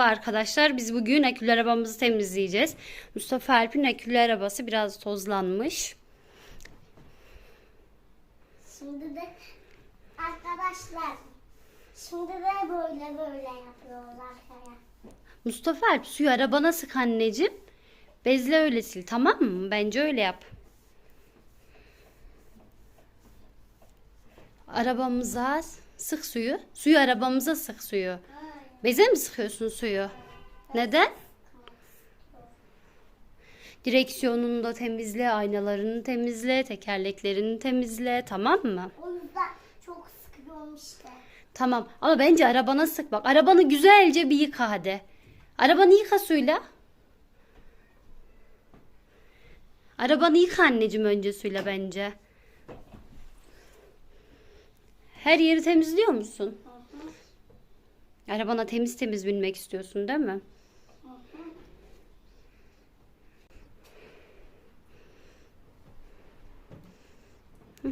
Merhaba arkadaşlar. Biz bugün akülü arabamızı temizleyeceğiz. Mustafa Alp'in akülü arabası biraz tozlanmış. Şimdi de arkadaşlar şimdi de böyle böyle yapıyoruz arkaya. Mustafa Alp suyu arabana sık anneciğim. Bezle öyle sil tamam mı? Bence öyle yap. Arabamıza sık suyu. Suyu arabamıza sık suyu. Beze mi sıkıyorsun suyu? Neden? Direksiyonunu da temizle, aynalarını temizle, tekerleklerini temizle tamam mı? O yüzden çok sıkıyorum işte. Tamam ama bence arabana sık bak. Arabanı güzelce bir yıka hadi. Arabanı yıka suyla. Arabanı yıka anneciğim önce suyla bence. Her yeri temizliyor musun? Arabana temiz temiz binmek istiyorsun değil mi?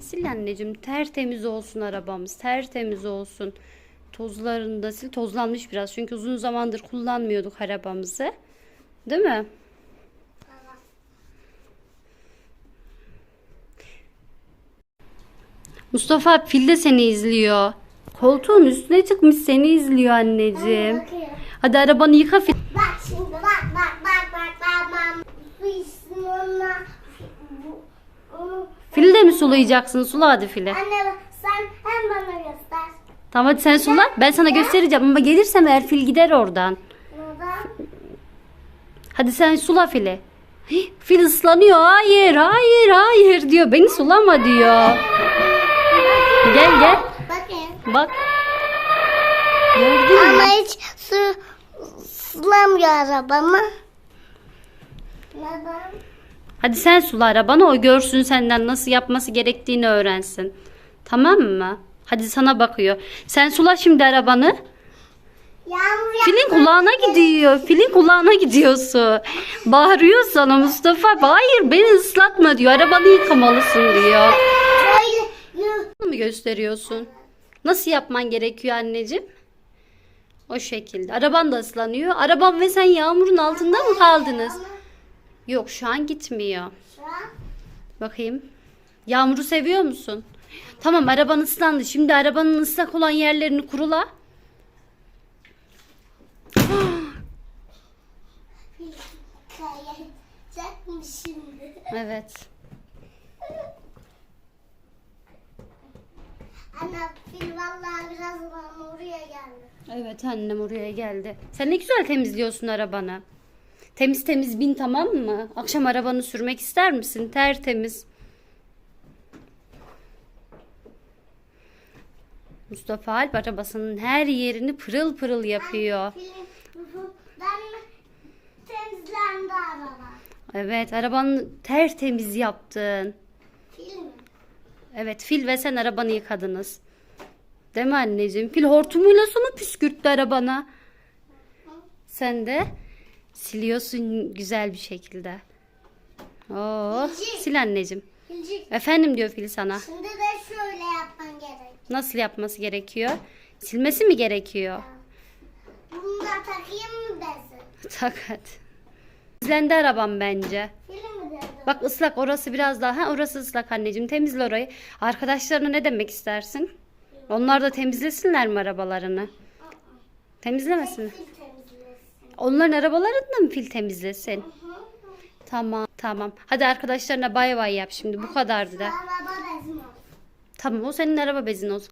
Sil anneciğim tertemiz olsun arabamız tertemiz olsun. Tozlarını da sil tozlanmış biraz çünkü uzun zamandır kullanmıyorduk arabamızı. Değil mi? Mustafa fil de seni izliyor. Koltuğun üstüne çıkmış seni izliyor anneciğim. Hadi arabanı yıka fil. Bak şimdi bak bak bak bak bak bak. Fili de mi sulayacaksın? Sula hadi fili. Anne sen hem bana göster. Tamam hadi sen sula. Ben sana göstereceğim ama gelirsem eğer fil gider oradan. Neden? Hadi sen sula fili. Hih, Fil ıslanıyor. Hayır, hayır, hayır diyor. Beni sulama diyor. Gel gel. Bak. Gördün mü? Ama hiç su sulamıyor arabamı. Neden? Hadi sen sula arabanı o görsün senden nasıl yapması gerektiğini öğrensin. Tamam mı? Hadi sana bakıyor. Sen sula şimdi arabanı. Yağmur Filin kulağına gidiyor. Filin kulağına gidiyor su. Bağırıyor sana Mustafa. Hayır beni ıslatma diyor. Arabanı yıkamalısın diyor. Böyle mu gösteriyorsun? Nasıl yapman gerekiyor anneciğim? O şekilde. Araban da ıslanıyor. Araban ve sen yağmurun altında mı kaldınız? Yok şu an gitmiyor. Bakayım. Yağmuru seviyor musun? Tamam araban ıslandı. Şimdi arabanın ıslak olan yerlerini kurula. Evet. Anne fil vallahi birazdan oraya geldi. Evet annem oraya geldi. Sen ne güzel temizliyorsun arabanı. Temiz temiz bin tamam mı? Akşam arabanı sürmek ister misin? Tertemiz. Mustafa Alp arabasının her yerini pırıl pırıl yapıyor. Ben temizlendi araba. Evet arabanı tertemiz yaptın. Evet fil ve sen arabanı yıkadınız. Değil mi anneciğim? Fil hortumuyla su mu püskürttü arabana? Sen de siliyorsun güzel bir şekilde. Oo, sil anneciğim. Filcik. Efendim diyor fil sana. Şimdi de şöyle yapman gerek. Nasıl yapması gerekiyor? Silmesi mi gerekiyor? Bunu da takayım mı bezi? Tak hadi. Temizlendi arabam bence. Fil? Bak ıslak orası biraz daha. Ha, orası ıslak anneciğim. Temizle orayı. Arkadaşlarına ne demek istersin? Onlar da temizlesinler mi arabalarını? Temizlemesin mi? Onların arabalarını da mı fil temizlesin? Tamam tamam. Hadi arkadaşlarına bay bay yap şimdi. Bu kadardı da. Tamam o senin araba bezin olsun.